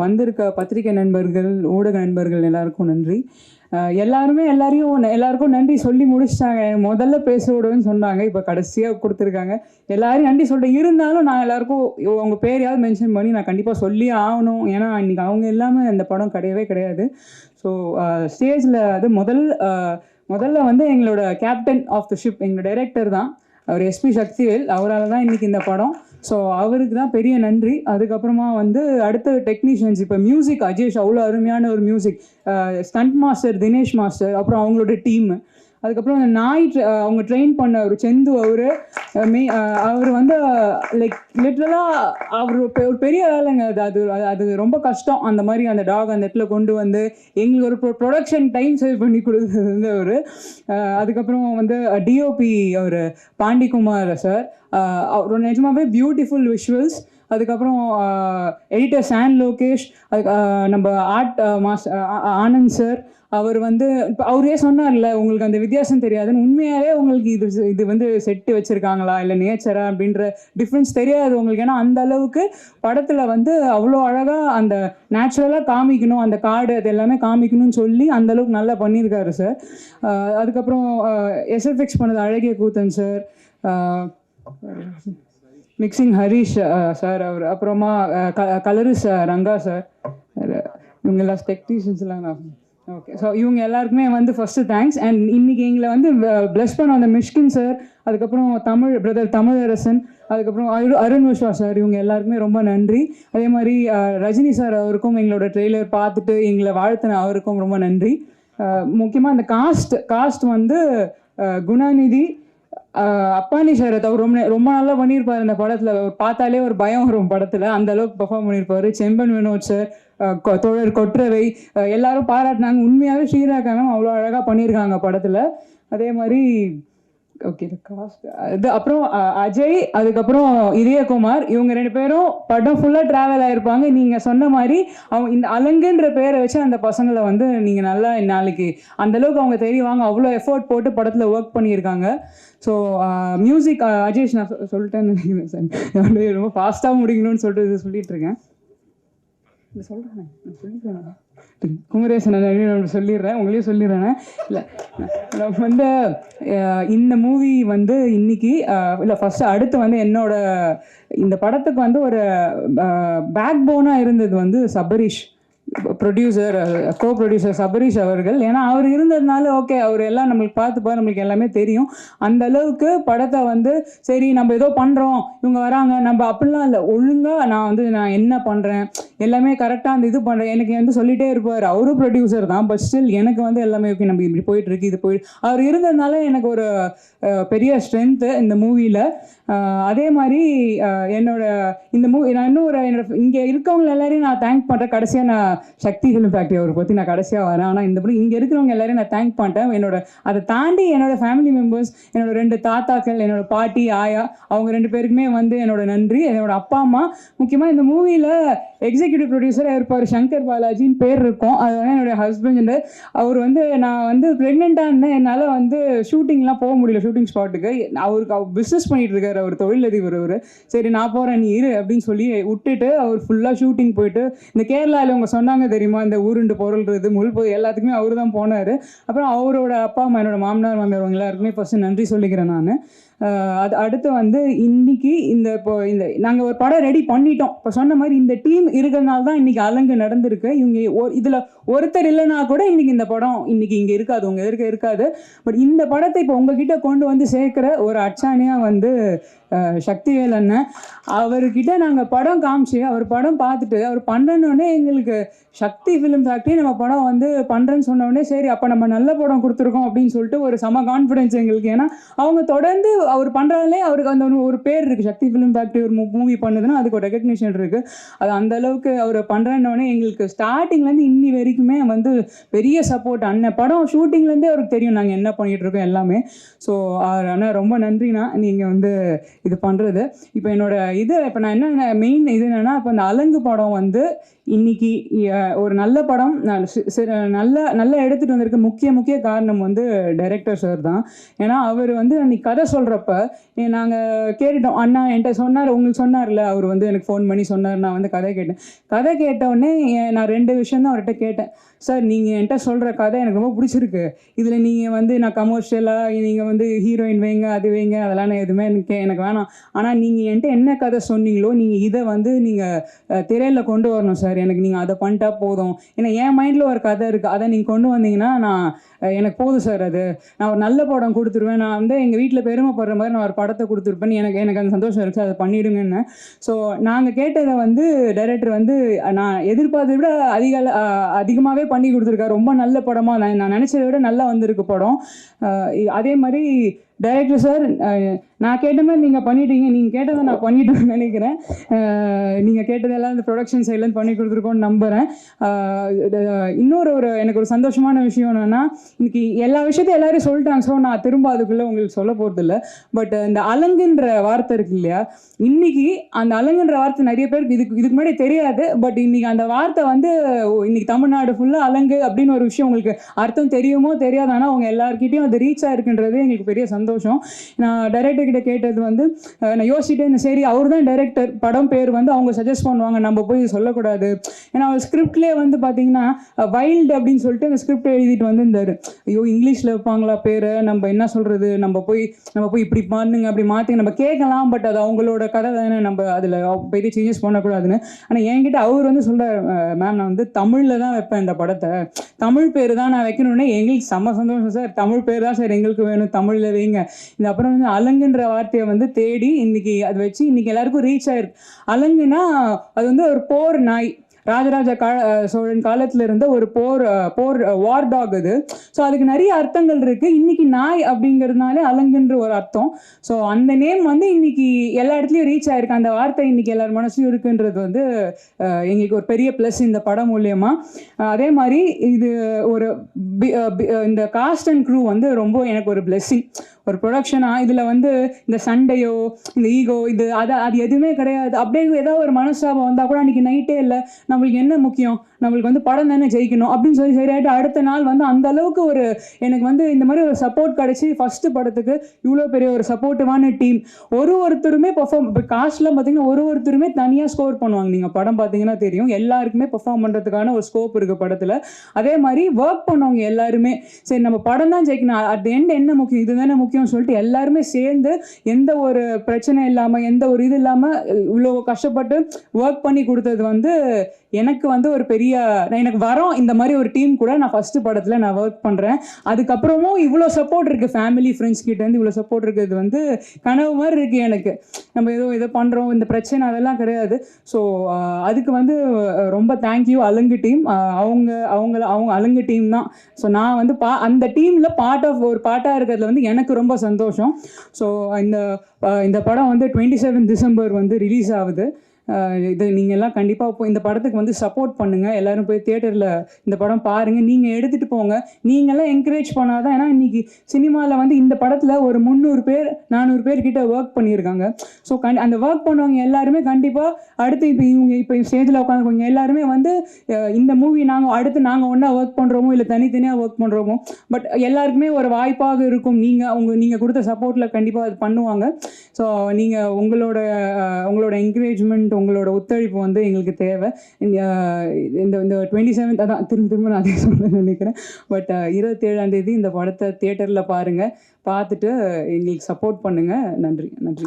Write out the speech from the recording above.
வந்திருக்க பத்திரிகை நண்பர்கள் ஊடக நண்பர்கள் எல்லாருக்கும் நன்றி. எல்லாருமே எல்லாரையும் எல்லாருக்கும் நன்றி சொல்லி முடிச்சிட்டாங்க. முதல்ல பேச விடுவேன்னு சொன்னாங்க இப்போ கடைசியாக கொடுத்துருக்காங்க. எல்லாரும் நன்றி சொல்லிட்டு இருந்தாலும் நான் எல்லாருக்கும் உங்கள் பேரையாவது மென்ஷன் பண்ணி நான் கண்டிப்பாக சொல்லி ஆகணும். ஏன்னா இன்னைக்கு அவங்க இல்லாமல் அந்த படம் கிடையவே கிடையாது. ஸோ ஸ்டேஜில் அது முதல் முதல்ல வந்து எங்களோட கேப்டன் ஆஃப் த ஷிப் எங்களோட டைரக்டர் தான். அவர் எஸ்பி சக்திவேல் அவரால் தான் இன்றைக்கி இந்த படம். ஸோ அவருக்கு தான் பெரிய நன்றி. அதுக்கப்புறமா வந்து அடுத்த டெக்னீஷியன்ஸ் இப்போ மியூசிக் அஜேஷ் அவ்வளோ அருமையான ஒரு music stunt master Dinesh master அப்புறம் அவங்களோட டீம் அதுக்கப்புறம் அந்த நாய் அவங்க ட்ரெயின் பண்ண ஒரு செந்து அவர் மே அவர் வந்து லைக் லிட்ரலாக அவர் ஒரு பெ- ஒரு பெரிய வேலைங்க அது அது அது- ரொம்ப கஷ்டம். அந்த மாதிரி அந்த டாக் அந்த இடத்துல கொண்டு வந்து எங்களுக்கு ஒரு ப்ரொடக்ஷன் டைம் சேவ் பண்ணி கொடுத்தது வந்து அவர் அதுக்கப்புறம் வந்து டிஓபி அவர் பாண்டிகுமார் சார் அவர் நிஜமாவே பியூட்டிஃபுல் விஷுவல்ஸ் அதுக்கப்புறம் எடிட்டர் சான் லோகேஷ் அதுக்கு நம்ம ஆர்ட் மாஸ் ஆனந்த் சார் அவர் வந்து இப்போ அவரே சொன்னார்ல உங்களுக்கு அந்த வித்தியாசம் தெரியாதுன்னு. உண்மையாலே உங்களுக்கு இது இது வந்து செட்டு வச்சுருக்காங்களா? இல்லை நேச்சரா அப்படின்ற டிஃப்ரென்ஸ் தெரியாது உங்களுக்கு. ஏன்னா அந்த அளவுக்கு படத்தில் வந்து அவ்வளோ அழகாக அந்த நேச்சுரலாக காமிக்கணும். அந்த காடு அது எல்லாமே காமிக்கணும்னு சொல்லி அந்த அளவுக்கு நல்லா பண்ணியிருக்காரு சார் அதுக்கப்புறம் எஸ்எஃப்எக்ஸ் பண்ணது அழகிய Koothan sir mixing Harish sir அவர். அப்புறமா கலரு சார் ரங்கா சார் இவங்க எல்லாம் டெக்னீஷியன்ஸ்லாம் நான் ஓகே ஸோ இவங்க எல்லாருக்குமே வந்து ஃபஸ்ட்டு தேங்க்ஸ் அண்ட் இன்னைக்கு எங்களை வந்து uh, பிளஸ் பண்ண அந்த மிஷ்கின் சார் அதுக்கப்புறம் தமிழ் பிரதர் தமிழரசன் அதுக்கப்புறம் அரு அருண் விஸ்வா சார் இவங்க எல்லாருக்குமே ரொம்ப நன்றி. அதே மாதிரி uh, ரஜினி சார் அவருக்கும் எங்களோட ட்ரெய்லர் பார்த்துட்டு எங்களை வாழ்த்தின அவருக்கும் ரொம்ப நன்றி. Uh, முக்கியமாக அந்த காஸ்ட் காஸ்ட் வந்து குணாநிதி அப்பானி சார் ரொம்ப ரொம்ப நல்லா பண்ணியிருப்பாரு இந்த படத்தில். பார்த்தாலே ஒரு பயம் வரும் படத்தில். அந்த அளவுக்கு பெர்ஃபார்ம் பண்ணியிருப்பாரு செம்பன் வினோத் சார் கொ- தோழர் கொற்றவை எல்லாரும் பாராட்டினாங்க. உண்மையாகவே ஸ்ரீராக்கா அவ்வளோ அழகாக பண்ணியிருக்காங்க படத்தில். அதே மாதிரி ஓகே காஸ்ட் இது அப்புறம் அஜய் அதுக்கப்புறம் இதயகுமார் இவங்க ரெண்டு பேரும் படம் ஃபுல்லாக ட்ராவல் ஆயிருப்பாங்க. நீங்கள் சொன்ன மாதிரி அவங்க இந்த அலங்குன்ற பேரை வச்சு அந்த பசங்களை வந்து நீங்கள் நல்லா நாளைக்கு அந்த அளவுக்கு அவங்க தெரியுவாங்க அவ்வளோ எஃபோர்ட் போட்டு படத்தில் ஒர்க் பண்ணியிருக்காங்க. ஸோ மியூசிக் அஜேஷ் நான் சொ- சொல்லிட்டேன்னு நினைக்கிறேன் சார். ரொம்ப ஃபாஸ்ட்டாக முடிக்கணும்னு சொல்லிட்டு இது சொல்லிட்டு இருக்கேன். இது சொல்கிறேன் நான் சொல்லிடுறேன் குமரேசன் நான் சொல்லிடுறேன் உங்களையும் சொல்லிடுறேன். இல்லை நான் வந்து இந்த மூவி வந்து இன்னைக்கு இல்லை ஃபஸ்ட்டு அடுத்து வந்து என்னோட இந்த படத்துக்கு வந்து ஒரு பேக் போனாக இருந்தது வந்து Sabarish. Producer co producer Sabarish அவர்கள். ஏன்னா அவர் இருந்ததுனால ஓகே அவர் எல்லாம் நம்மளுக்கு பார்த்துப்பா நம்மளுக்கு எல்லாமே தெரியும். அந்த அளவுக்கு படத்தை வந்து சரி நம்ம ஏதோ பண்ணுறோம் இவங்க வராங்க நம்ம அப்படிலாம் இல்லை. ஒழுங்காக நான் வந்து நான் என்ன பண்ணுறேன் எல்லாமே கரெக்டாக அந்த இது பண்ணுறேன் எனக்கு வந்து சொல்லிட்டே இருப்பார். அவரும் ப்ரொடியூசர் தான் பட் ஸ்டில் எனக்கு வந்து எல்லாமே ஓகே நம்ம இப்படி போயிட்டு இருக்கு இது போய் அவர் இருந்ததுனால எனக்கு ஒரு uh, பெரிய ஸ்ட்ரென்த்து இந்த மூவியில் uh, அதே மாதிரி uh, என்னோட இந்த மூவி நான் இன்னும் ஒரு என்னோட இங்கே இருக்கவங்க எல்லாரையும் நான் தேங்க் பண்ணுறேன் கடைசியாக நான் சக்தி ஃபிலிம் ஃபேக்ட்ரி அவரை பற்றி நான் கடைசியாக வரேன். ஆனால் இந்த படம் இங்கே இருக்கிறவங்க எல்லாரையும் நான் தேங்க் பண்ணிட்டேன் என்னோட அதை தாண்டி என்னோட ஃபேமிலி மெம்பர்ஸ் என்னோட ரெண்டு தாத்தாக்கள் என்னோட பாட்டி ஆயா அவங்க ரெண்டு பேருக்குமே வந்து என்னோட நன்றி. என்னோட அப்பா அம்மா முக்கியமாக இந்த மூவியில் எக்ஸிக்யூட்டிவ் ப்ரொடியூசராக இருப்பார் சங்கர் பாலாஜின்னு பேர் இருக்கும். அது வந்து என்னோட ஹஸ்பண்ட் அவர் வந்து நான் வந்து ப்ரெக்னெண்ட்டாக இருந்தேன். என்னால் வந்து ஷூட்டிங்லாம் போக முடியல ஷூட்டிங் ஸ்பாட்டுக்கு அவருக்கு அவர் பிஸ்னஸ் பண்ணிட்டு இருக்காரு. அவர் தொழிலதிபர் அவர். சரி நான் போகிறேன் நீ இரு அப்படின்னு சொல்லி விட்டுட்டு அவர் ஃபுல்லாக ஷூட்டிங் போயிட்டு இந்த கேரளாவில் அவங்க சொன்னாங்க தெரியுமா? இந்த ஊருண்டு பொருள்றது முள் போய் எல்லாத்துக்குமே அவர் தான் போனார். அப்புறம் அவரோட அப்பா அம்மா என்னோட மாமனார் மாமியார் அவங்க எல்லாருக்குமே ஃபஸ்ட்டு நன்றி சொல்லிக்கிறேன் நான். அது அடுத்து வந்து இன்னைக்கு இந்த இப்போ இந்த நாங்கள் ஒரு படம் ரெடி பண்ணிட்டோம். இப்போ சொன்ன மாதிரி இந்த டீம் இருக்கிறனால தான் இன்னைக்கு அலங்கு நடந்திருக்கு. இவங்க ஒரு இதில் ஒருத்தர் இல்லைனா கூட இன்னைக்கு இந்த படம் இன்னைக்கு இங்கே இருக்காது உங்கள் எதிர்க்க இருக்காது. பட் இந்த படத்தை இப்போ உங்ககிட்ட கொண்டு வந்து சேர்க்குற ஒரு அச்சானியாக வந்து சக்திவேல் அண்ணன் அவர்கிட்ட நாங்கள் படம் காமிச்சு அவர் படம் பார்த்துட்டு அவர் பண்ணுறோன்னே எங்களுக்கு சக்தி ஃபிலிம் ஃபேக்ட்ரி நம்ம படம் வந்து பண்ணுறேன்னு சொன்னோடனே சரி அப்போ நம்ம நல்ல படம் கொடுத்துருக்கோம் அப்படின்னு சொல்லிட்டு ஒரு செம கான்ஃபிடென்ஸ் எங்களுக்கு. ஏன்னா அவங்க தொடர்ந்து அவர் பண்ணுறாலே அவருக்கு அந்த ஒரு- ஒரு பேர் இருக்குது சக்தி ஃபிலிம் ஃபேக்ட்ரி ஒரு மூவி பண்ணுதுன்னா அதுக்கு ஒரு ரெகக்னிஷன் இருக்குது அது அந்த அளவுக்கு அவர் பண்ணுறேன்னொடனே எங்களுக்கு ஸ்டார்டிங்லேருந்து இன்னி வரைக்குமே வந்து பெரிய சப்போர்ட் அண்ணன் படம் ஷூட்டிங்லேருந்தே அவருக்கு தெரியும் நாங்கள் என்ன பண்ணிகிட்டு இருக்கோம் எல்லாமே. ஸோ ஆனால் ரொம்ப நன்றிண்ணா. நீங்கள் வந்து இது பண்ணுறது இப்போ என்னோட இது இப்போ நான் என்ன மெயின் இது என்னென்னா இப்போ இந்த அலங்கு படம் வந்து இன்னைக்கு ஒரு நல்ல படம். நல்ல நல்லா எடுத்துகிட்டு வந்திருக்க முக்கிய முக்கிய காரணம் வந்து டைரக்டர் சார் தான். ஏன்னா அவர் வந்து அன்னைக்கு கதை சொல்கிறப்ப நாங்கள் கேட்டுட்டோம். அண்ணா என்கிட்ட சொன்னார் உங்களுக்கு சொன்னார்ல அவர் வந்து எனக்கு ஃபோன் பண்ணி சொன்னார். நான் வந்து கதை கேட்டேன். கதை கேட்ட உடனே நான் ரெண்டு விஷயம் தான் அவர்கிட்ட கேட்டேன். சார் நீங்கள் என்கிட்ட சொல்கிற கதை எனக்கு ரொம்ப பிடிச்சிருக்கு. இதில் நீங்கள் வந்து நான் கமர்ஷியலாக நீங்கள் வந்து ஹீரோயின் வைங்க அது வைங்க அதெல்லாம் நான் எதுவுமே எனக்கு எனக்கு வேணாம். ஆனால் நீங்கள் என்கிட்ட என்ன கதை சொன்னீங்களோ நீங்கள் இதை வந்து நீங்கள் திரையில் கொண்டு வரணும் சார் எனக்கு நீங்கள் அதை பண்ணிட்டா போதும். ஏன்னா என் மைண்டில் ஒரு கதை இருக்குது அதை நீங்கள் கொண்டு வந்தீங்கன்னா நான் எனக்கு போதும் சார் அது. நான் ஒரு நல்ல படம் கொடுத்துருவேன். நான் வந்து எங்கள் வீட்டில் பெருமைப்படுற மாதிரி நான் ஒரு படத்தை கொடுத்துருப்பேன் எனக்கு எனக்கு அந்த சந்தோஷம் இருக்குது அதை பண்ணிவிடுங்கன்னு ஸோ நாங்கள் கேட்டதை வந்து டைரக்டர் வந்து நான் எதிர்பார்த்ததை விட அதிக அதிகமாகவே பண்ணி கொடுத்துருக்காரு. ரொம்ப நல்ல படமாக நான் நான் நினச்சதை விட நல்லா வந்திருக்கு படம். அதே மாதிரி டைரக்டர் சார் நான் கேட்ட மாதிரி நீங்கள் பண்ணிட்டீங்க. நீங்கள் கேட்டதை நான் பண்ணிட்டேன்னு நினைக்கிறேன். நீங்கள் கேட்டதெல்லாம் இந்த ப்ரொடக்ஷன் சைட்லேருந்து பண்ணி கொடுத்துருக்கோன்னு நம்புகிறேன் இன்னொரு ஒரு எனக்கு ஒரு சந்தோஷமான விஷயம் என்னென்னா இன்னைக்கு எல்லா விஷயத்தையும் எல்லாரும் சொல்லிட்டாங்க. ஸோ நான் திரும்ப அதுக்குள்ளே உங்களுக்கு சொல்ல போகிறதில்ல பட் இந்த அலங்குன்ற வார்த்தை இருக்கு இல்லையா? இன்னைக்கு அந்த அலங்குன்ற வார்த்தை நிறைய பேருக்கு இதுக்கு இதுக்கு முன்னாடி தெரியாது. பட் இன்னைக்கு அந்த வார்த்தை வந்து இன்னைக்கு தமிழ்நாடு ஃபுல்லாக அலங்கு அப்படின்னு ஒரு விஷயம் உங்களுக்கு அர்த்தம் தெரியுமோ தெரியாது ஆனால் அவங்க எல்லாருக்கிட்டையும் அது ரீச் ஆயிருக்குன்றது எங்களுக்கு பெரிய சந்தோஷம். சந்தோஷம். நான் டைரக்டர் கிட்ட கேட்டது வந்து நான் யோசிச்சுட்டே இருந்தேன் சரி அவர் தான் டைரக்டர் படம் பேர் வந்து அவங்க சஜஸ்ட் பண்ணுவாங்க நம்ம போய் சொல்லக்கூடாது. ஏன்னா அவர் ஸ்கிரிப்ட்லேயே வந்து பார்த்தீங்கன்னா வைல்டு அப்படின்னு சொல்லிட்டு அந்த ஸ்கிரிப்ட் எழுதிட்டு வந்திருந்தாரு. ஐயோ இங்கிலீஷில் வைப்பாங்களா பேரை? நம்ம என்ன சொல்கிறது நம்ம போய் நம்ம போய் இப்படி பண்ணுங்க அப்படி மாற்றி நம்ம கேட்கலாம் பட் அது அவங்களோட கதை தானே. நம்ம அதில் பெரிய சேஞ்சஸ் பண்ணக்கூடாதுன்னு. ஆனால் என்கிட்ட அவர் வந்து சொல்கிறார் மேம் நான் வந்து தமிழில் தான் வைப்பேன் இந்த படத்தை. தமிழ் பேர் தான் நான் வைக்கணும்னே எங்களுக்கு செம்ம சந்தோஷம் சார். தமிழ் பேர் தான் சார் எங்களுக்கு வேணும். தமிழில் வைங்க. இந்த அப்புறம் வந்து அலங்குன்ற வார்த்தையை வந்து தேடி இன்னைக்கு அது வச்சு இன்னைக்கு எல்லாருக்கும் ரீச் ஆயிருக்கு. அலங்குனா அது வந்து ஒரு போர் நாய். ராஜராஜ கா சோழன் காலத்துல இருந்த ஒரு போர் போர் வார் டாக் அது. ஸோ அதுக்கு நிறைய அர்த்தங்கள் இருக்கு. இன்னைக்கு நாய் அப்படிங்கிறதுனாலே அலங்குன்ற ஒரு அர்த்தம். ஸோ அந்த நேம் வந்து இன்னைக்கு எல்லா இடத்துலயும் ரீச் ஆயிருக்கு. அந்த வார்த்தை இன்னைக்கு எல்லார் மனசுலையும் இருக்குன்றது வந்து எங்களுக்கு ஒரு பெரிய ப்ளஸ் இந்த படம் மூலியமா. அதே மாதிரி இது ஒரு இந்த காஸ்ட் அண்ட் க்ரூ வந்து ரொம்ப எனக்கு ஒரு பிளெஸ்ஸிங் ஒரு ப்ரொடக்ஷனாக இதில் வந்து இந்த சண்டையோ இந்த ஈகோ இது அது அது எதுவுமே கிடையாது. அப்படியே ஏதாவது ஒரு மனஸ்தாபம் வந்தால் கூட அன்றைக்கி நைட்டே இல்லை. நம்மளுக்கு என்ன முக்கியம்? நம்மளுக்கு வந்து படம் தானே ஜெயிக்கணும். அப்படின்னு சொல்லி சரியாயிட்டு அடுத்த நாள் வந்து அந்த அளவுக்கு ஒரு எனக்கு வந்து இந்த மாதிரி ஒரு சப்போர்ட் கிடச்சி ஃபஸ்ட்டு படத்துக்கு இவ்வளோ பெரிய ஒரு சப்போர்ட்டிவான டீம் ஒரு ஒருத்தருமே பெர்ஃபார்ம் இப்போ காஸ்ட்லாம் பார்த்தீங்கன்னா ஒரு ஒருத்தருமே தனியாக ஸ்கோர் பண்ணுவாங்க. நீங்கள் படம் பார்த்தீங்கன்னா தெரியும். எல்லாருக்குமே பெர்ஃபார்ம் பண்ணுறதுக்கான ஒரு ஸ்கோப் இருக்குது படத்தில். அதே மாதிரி ஒர்க் பண்ணவங்க எல்லாருமே. சரி நம்ம படம் தான் ஜெயிக்கணும். அட் எண்ட் என்ன முக்கியம்? இது தானே முக்கியம். முக்கியம்னு சொல்லிட்டு எல்லாருமே சேர்ந்து எந்த ஒரு பிரச்சனை இல்லாமல் எந்த ஒரு இது இல்லாமல் இவ்வளோ கஷ்டப்பட்டு ஒர்க் பண்ணி கொடுத்தது வந்து எனக்கு வந்து ஒரு பெரிய நான் எனக்கு வரோம் இந்த மாதிரி ஒரு டீம் கூட நான் ஃபர்ஸ்ட் படத்தில் நான் ஒர்க் பண்ணுறேன் அதுக்கப்புறமும் இவ்வளோ சப்போர்ட் இருக்குது ஃபேமிலி ஃப்ரெண்ட்ஸ் கிட்டேருந்து இவ்வளோ சப்போர்ட் இருக்குது வந்து கனவு மாதிரி இருக்குது எனக்கு. நம்ம ஏதோ இதை பண்ணுறோம் இந்த பிரச்சனை அதெல்லாம் கிடையாது. ஸோ அதுக்கு வந்து ரொம்ப தேங்க்யூ அலங்கு டீம் அவங்க அவங்கள அவங்க அலங்கு டீம் தான். ஸோ நான் வந்து பா அந்த டீமில் பார்ட் ஆஃப் ஒரு பார்ட்டாக இருக்கிறதுல வந்து எனக்கு ரொம்ப சந்தோஷம். ஸோ இந்த இந்த படம் வந்து டுவெண்ட்டி செவன் டிசம்பர் வந்து ரிலீஸ் ஆகுது. இது நீங்கள் எல்லாம் கண்டிப்பாக போய் இந்த படத்துக்கு வந்து சப்போர்ட் பண்ணுங்கள் எல்லாரும் போய் தியேட்டரில் இந்த படம் பாருங்கள் நீங்கள் எடுத்துகிட்டு போங்க. நீங்களாம் என்கரேஜ் பண்ணாதான் ஏன்னா இன்றைக்கி சினிமாவில் வந்து இந்த படத்தில் ஒரு முந்நூறு பேர் நானூறு பேர் கிட்ட ஒர்க் பண்ணியிருக்காங்க. ஸோ கண் அந்த ஒர்க் பண்ணவங்க எல்லாருமே கண்டிப்பாக அடுத்து இப்போ இவங்க இப்போ ஸ்டேஜில் உட்காந்துருக்கவங்க எல்லாருமே வந்து இந்த மூவி நாங்கள் அடுத்து நாங்கள் ஒன்றா ஒர்க் பண்ணுறோமோ இல்லை தனித்தனியாக ஒர்க் பண்ணுறோமோ பட் எல்லாருக்குமே ஒரு வாய்ப்பாக இருக்கும். நீங்கள் உங்கள் நீங்கள் கொடுத்த சப்போர்ட்டில் கண்டிப்பாக அது பண்ணுவாங்க. ஸோ நீங்கள் உங்களோட உங்களோட என்கரேஜ்மெண்ட் உங்களோட ஒத்துழைப்பு வந்து எங்களுக்கு தேவை. இந்த இந்த இந்த டுவெண்ட்டி செவன்த் அதான் திரும்ப திரும்ப நான் அதே சொல்ல நினைக்கிறேன். பட் இருபத்தேழாம் தேதி இந்த படத்தை தியேட்டரில் பாருங்கள் பார்த்துட்டு எங்களுக்கு சப்போர்ட் பண்ணுங்கள் நன்றி நன்றி.